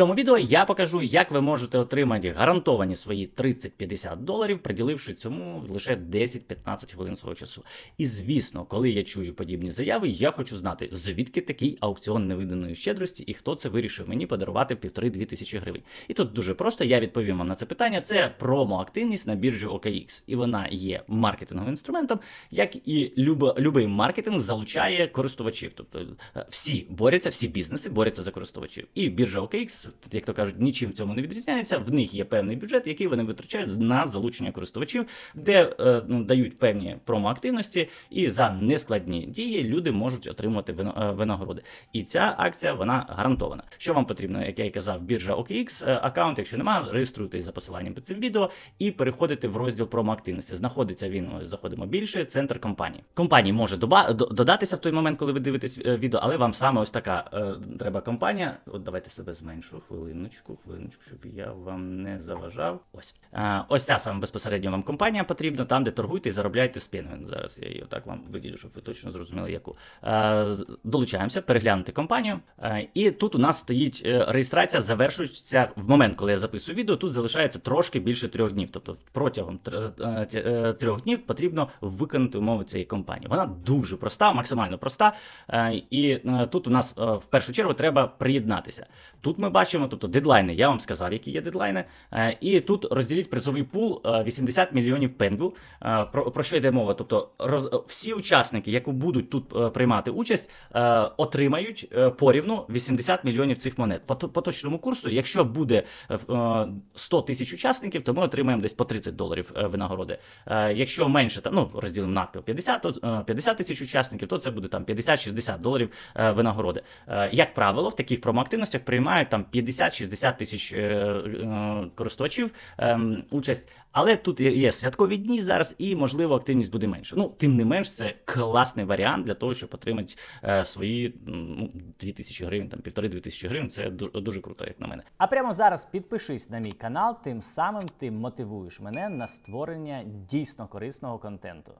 цьому відео я покажу, як ви можете отримати гарантовані свої 30-50 доларів, приділивши цьому лише 10-15 хвилин свого часу. І звісно, коли я чую подібні заяви, я хочу знати, звідки такий аукціон невиданої щедрості і хто це вирішив мені подарувати півтори-дві тисячі гривень. І тут дуже просто я відповім вам на це питання. Це промо-активність на біржі OKX. І вона є маркетинговим інструментом, як і любий маркетинг залучає користувачів. Тобто е, всі борються, всі бізнеси борються за користувачів. І біржа OKX, як то кажуть, нічим цьому не відрізняється. В них є певний бюджет, який вони витрачають на залучення користувачів, де е, ну, дають певні промо-активності, і за нескладні дії люди можуть отримувати е, винагороди. І ця акція вона гарантована. Що вам потрібно, як я і казав, біржа OKX, е, аккаунт, якщо немає, реєструйтесь за посиланням під цим відео і переходите в розділ промо-активності. Знаходиться він, заходимо більше, центр компанії. Компанії може доба- додатися в той момент, коли ви дивитесь е, відео, але вам саме ось така е, треба компанія. От давайте себе зменшу. Хвилиночку, хвилиночку, щоб я вам не заважав. Ось. Е, ось ця саме безпосередньо вам компанія потрібна, там, де торгуєте і заробляєте спінгвін. Зараз я її отак вам виділю, щоб ви точно зрозуміли, яку. Е, долучаємося, переглянути компанію. Е, і тут у нас стоїть е, реєстрація, завершується в момент, коли я записую відео. Тут залишається трошки більше трьох днів. Тобто протягом е, е, трьох днів потрібно виконати умови цієї компанії. Вона дуже проста, максимально проста. Е, І е, тут у нас в першу чергу треба приєднатися. Тут ми бачимо, тобто дедлайни. Я вам сказав, які є дедлайни. Е, І тут розділіть призовий пул е, 80 мільйонів пенгу. Е, Про, про що йде мова? Тобто роз, всі учасники, які будуть тут е, приймати участь, е, отримають е, порівну 80 мільйонів цих монет. По, то- по точному курсу, якщо буде е, е, 100 тисяч учасників, то ми отримаємо десь по 30 доларів е, винагороди. Е, Якщо менше, там, ну розділимо навпіл 50, то, е, 50 тисяч учасників, то це буде там 50-60 доларів е, винагороди. Е, Як правило, в таких промоактивностях приймають там 50-60 тисяч е, е, користувачів ем, участь. Але тут є, святкові дні зараз, і можливо активність буде менше. Ну, тим не менш, це класний варіант для того, щоб отримати е, свої ну, 2 тисячі гривень, там півтори-дві тисячі гривень. Це дуже круто, як на мене. А прямо зараз підпишись на мій канал, тим самим ти мотивуєш мене на створення дійсно корисного контенту.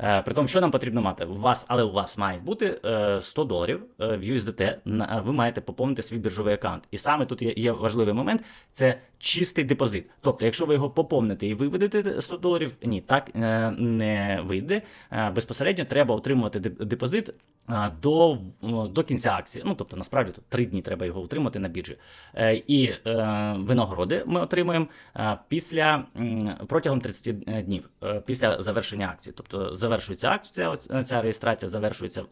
Е, при тому, що нам потрібно мати? У вас, але у вас має бути е, 100 доларів в USDT. Ви маєте поповнити свій біржовий аккаунт. І саме тут є, важливий момент: це чистий депозит. Тобто, якщо ви його поповните і виведете 100 доларів, ні, так е, не вийде. Е, безпосередньо треба отримувати депозит е, до, до кінця акції. Ну тобто, насправді тут 3 дні треба його утримати на біржі. І винагороди ми отримуємо після протягом 30 днів після завершення акції. Тобто завершується акція, ця реєстрація завершується,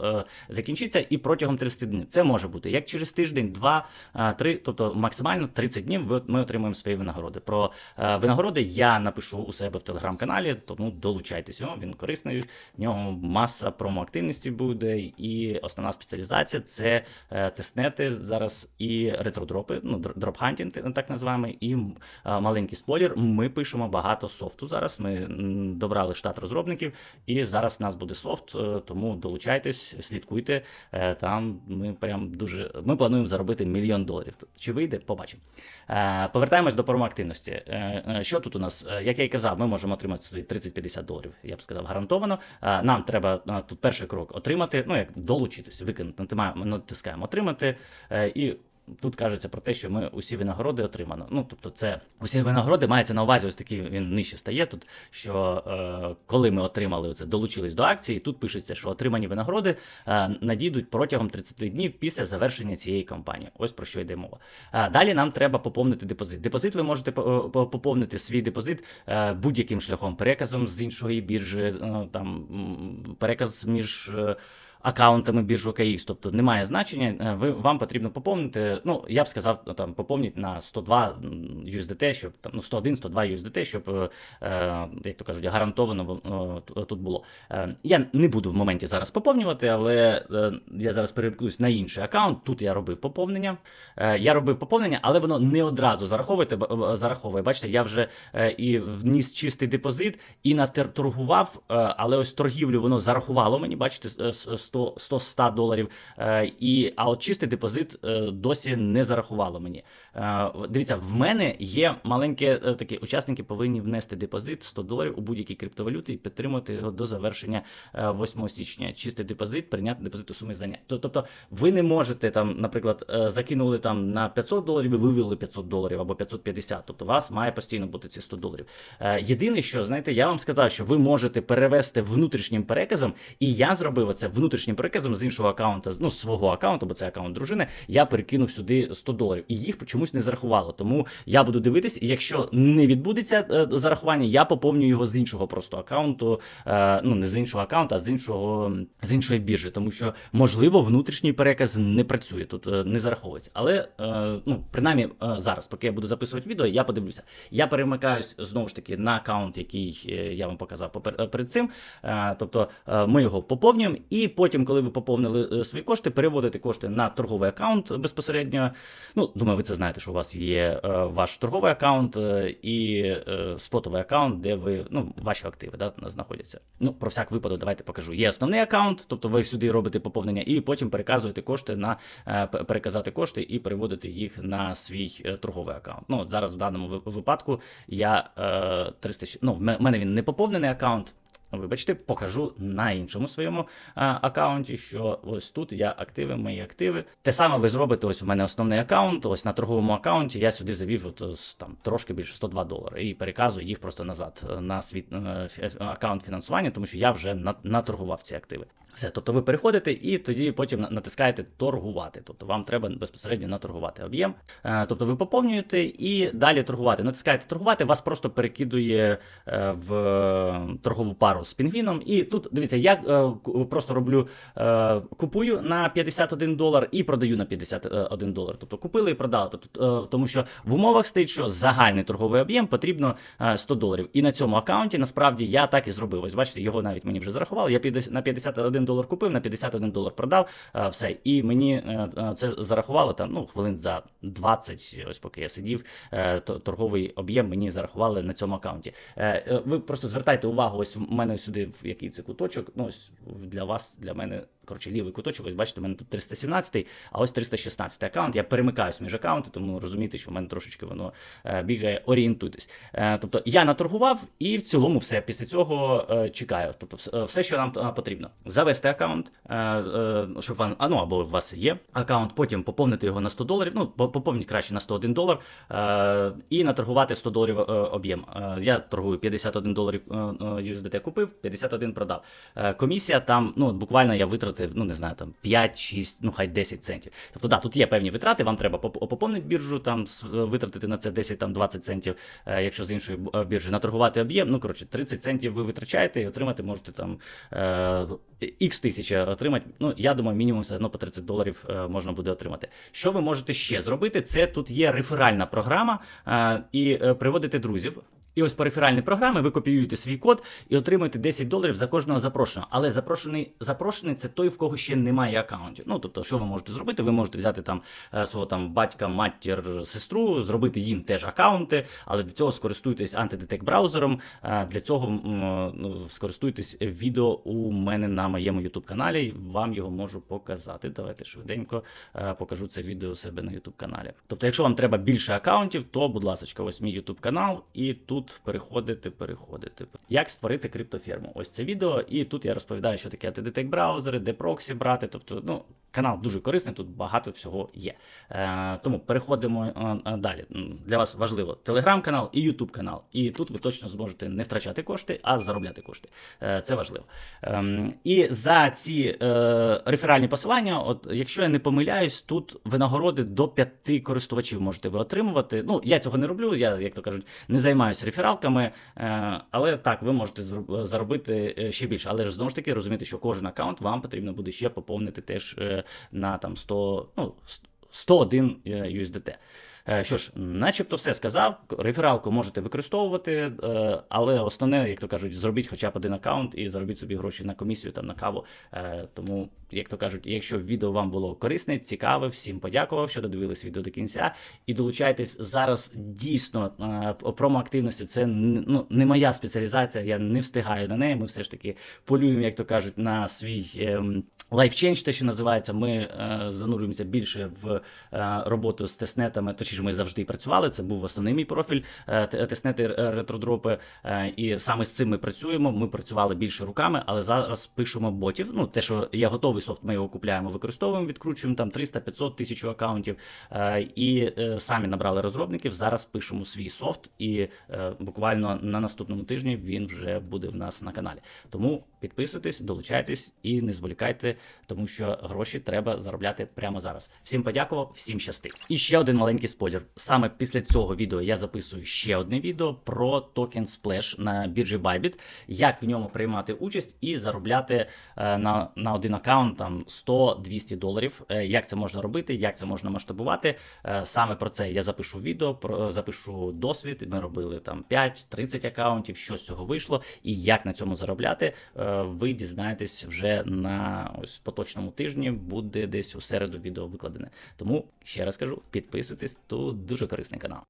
закінчиться, і протягом 30 днів. Це може бути як через тиждень, два, три, тобто максимально 30 днів ми отримуємо свої винагороди. Про е, винагороди я напишу у себе в телеграм-каналі, тому долучайтесь він корисний. В нього маса промоактивності буде, і основна спеціалізація це е, тестнети зараз і ретродропи, ну др- дропхантінг, так називаємо, і е, маленький спойлер. Ми пишемо багато софту зараз. Ми добрали штат розробників, і зараз в нас буде софт, тому долучайтесь, слідкуйте. Там ми прям дуже ми плануємо заробити мільйон доларів. Чи вийде? Побачимо. Е, Повертаємось до промоактивності. Е, е, Що тут у нас? Як я і казав, ми можемо отримати 30-50 доларів. Я б сказав, гарантовано. Нам треба тут перший крок отримати, ну як долучитись, виконати, натискаємо отримати і. Тут кажеться про те, що ми усі винагороди отримано. Ну тобто, це усі винагороди мається на увазі. Ось такий він нижче стає тут. Що е, коли ми отримали оце, долучились до акції, тут пишеться, що отримані винагороди е, надійдуть протягом 30 днів після завершення цієї кампанії. Ось про що йде мова. Е, далі нам треба поповнити депозит. Депозит ви можете по- поповнити свій депозит е, будь-яким шляхом, переказом з іншої біржі, е, там переказ між. е, Акаунтами біржі OKX, тобто немає значення. е, Ви вам потрібно поповнити. Ну я б сказав, там поповніть на 102 м, USDT, щоб там ну 101, 102 USDT, щоб е, е, як то кажуть, гарантовано е, тут було. Е, Я не буду в моменті зараз поповнювати, але е, я зараз перемкнусь на інший аккаунт. Тут я робив поповнення. Е, Я робив поповнення, але воно не одразу зараховуєте, зараховує. Бачите, я вже е, і вніс чистий депозит, і наторгував, е, але ось торгівлю воно зарахувало мені. Бачите, с- с- 100 100 100 доларів. Е, і, а от чистий депозит е, досі не зарахувало мені. Е, дивіться, в мене є маленьке таке, учасники повинні внести депозит 100 доларів у будь-які криптовалюти і підтримати його до завершення е, 8 січня. Чистий депозит, прийняти депозит у сумі занять. Тобто ви не можете там, наприклад, закинули там на 500 доларів і вивели 500 доларів або 550. Тобто у вас має постійно бути ці 100 доларів. Єдине, що знаєте, я вам сказав, що ви можете перевести внутрішнім переказом, і я зробив це внутрішнім переказом з іншого аккаунта, ну з свого аккаунту, бо це аккаунт дружини. Я перекинув сюди 100 доларів, і їх чомусь не зарахувало. Тому я буду дивитись, якщо не відбудеться е, зарахування, я поповню його з іншого просто аккаунту. Е, ну не з іншого аккаунту, а з іншого з іншої біржі, тому що можливо внутрішній переказ не працює тут, е, не зараховується. Але ну принаймні зараз, поки я буду записувати відео, я подивлюся. Я перемикаюсь знову ж таки на аккаунт, який я вам показав перед цим. Тобто ми його поповнюємо, і потім, коли ви поповнили е, свої кошти, переводите кошти на торговий аккаунт безпосередньо. Ну, думаю, ви це знаєте, що у вас є е, ваш торговий аккаунт е, і спотовий аккаунт, де ви ну ваші активи да, знаходяться. Ну про всяк випадок, давайте покажу. Є основний аккаунт, тобто ви сюди робите поповнення, і потім переказуєте кошти на переказати кошти і переводите їх на свій торговий аккаунт. Ну от зараз в даному випадку я е, 300, ну в мене він не поповнений аккаунт. Вибачте, покажу на іншому своєму а, аккаунті, що ось тут я активи, мої активи. Те саме ви зробите. Ось у мене основний аккаунт. Ось на торговому аккаунті я сюди завів от, там трошки більше 102 долари і переказую їх просто назад е, на свій е, аккаунт фінансування, тому що я вже на- наторгував ці активи. Все, тобто ви переходите і тоді потім натискаєте торгувати. Тобто вам треба безпосередньо наторгувати об'єм. Е, Тобто ви поповнюєте і далі торгувати. Натискаєте торгувати, вас просто перекидує е, в е, торгову пару з пінгвіном. І тут дивіться, я просто роблю купую на 51 долар і продаю на 51 долар. Тобто купили і продали. Тобто, тому що в умовах стоїть, що загальний торговий об'єм потрібно е, 100 доларів. І на цьому аккаунті насправді я так і зробив. Ось бачите, його навіть мені вже зарахували. Я 50 на 51 долар купив, на 51 долар продав. е, Все. І мені е, е, це зарахувало там ну, хвилин за 20, ось поки я сидів. то- Торговий об'єм мені зарахували на цьому аккаунті. Ви просто звертайте увагу, ось в мене сюди в який це куточок. Ну, ось для вас, для мене. Коротше, лівий куточок, ось бачите, у мене тут 317, а ось 316 аккаунт. Я перемикаюсь між аккаунти, тому розумієте, що в мене трошечки воно е, бігає, орієнтуйтесь. Е, тобто я наторгував і в цілому все. Після цього е, чекаю. Тобто, все, що нам потрібно. Завести аккаунт, щоб вам, а, ну або у вас є аккаунт, потім поповнити його на 100 доларів. Ну, по- поповніть краще на 101 долар і наторгувати 100 доларів об'єм. Я торгую 51 доларів USDT купив, 51 продав. Комісія там, ну буквально я витратив, ну не знаю, там 5, 6, ну хай 10 центів. Тобто, да, тут є певні витрати, вам треба поповнити біржу, там витратити на це 10 там 20 центів, е, якщо з іншої е, біржі наторгувати об'єм. Ну коротше, 30 центів ви витрачаєте і отримати можете там X тисяч отримати. Ну я думаю, мінімум все одно по 30 доларів е, можна буде отримати. Що ви можете ще зробити? Це тут є реферальна програма е, і е, приводите друзів. І ось по реферальній програмі ви копіюєте свій код і отримуєте 10 доларів за кожного запрошеного. Але запрошений запрошений це той, в кого ще немає аккаунтів. Ну тобто, що ви можете зробити? Ви можете взяти там е, свого там батька, матір, сестру, зробити їм теж аккаунти, але для цього скористуйтесь антидетект браузером. Е, Для цього ну, скористуйтесь відео у мене на моєму YouTube каналі. Вам його можу показати. Давайте швиденько е, покажу це відео у себе на YouTube каналі. Тобто, якщо вам треба більше аккаунтів, то будь ласка, ось мій YouTube канал, і тут переходите, переходите. Як створити криптоферму? Ось це відео, і тут я розповідаю, що таке антидетект браузери, де проксі брати. Тобто, ну. Канал дуже корисний, тут багато всього є. Е, тому переходимо е, е, далі. Для вас важливо телеграм-канал і Ютуб канал. І тут ви точно зможете не втрачати кошти, а заробляти кошти. Е, це важливо. Ем, і за ці е, реферальні посилання, от якщо я не помиляюсь, тут винагороди до п'яти користувачів можете ви отримувати. Ну, я цього не роблю, я, як то кажуть, не займаюся рефералками, е, але так, ви можете заробити е, ще більше. Але ж знову ж таки розумієте, що кожен аккаунт вам потрібно буде ще поповнити теж е, на там 100, ну, 101 е, USDT. Е, Що ж, начебто все сказав. Рефералку можете використовувати, е, але основне, як то кажуть, зробіть хоча б один аккаунт і заробіть собі гроші на комісію там на каву. Е, Тому, як то кажуть, якщо відео вам було корисне, цікаве, всім подякував, що додивились відео до кінця. І долучайтесь зараз дійсно промоактивності. Це ну, не моя спеціалізація, я не встигаю на неї. Ми все ж таки полюємо, як то кажуть, на свій. ем, Лайфченж, те, що називається, ми занурюємося більше в роботу з тестнетами. Точніше, ми завжди працювали. Це був основний мій профіль е, те- тестнети е, ретродропи. Е, і саме з цим ми працюємо. Ми працювали більше руками, але зараз пишемо ботів. Ну, те, що є готовий софт, ми його купляємо, використовуємо, відкручуємо там 300, 500, 1000 аккаунтів. Е, і е, самі набрали розробників. Зараз пишемо свій софт, і е, буквально на наступному тижні він вже буде в нас на каналі. Тому підписуйтесь, долучайтесь і не зволікайте, тому що гроші треба заробляти прямо зараз. Всім подякував, всім щасти. І ще один маленький спойлер. Саме після цього відео я записую ще одне відео про токен Splash на біржі Bybit, як в ньому приймати участь і заробляти е, на, на один аккаунт там 100-200 доларів. Е, як це можна робити, як це можна масштабувати. Е, саме про це я запишу відео, про запишу досвід. Ми робили там 5-30 аккаунтів, що з цього вийшло, і як на цьому заробляти. Ви дізнаєтесь вже на ось поточному тижні. Буде десь у середу відео викладене. Тому ще раз кажу, підписуйтесь, тут дуже корисний канал.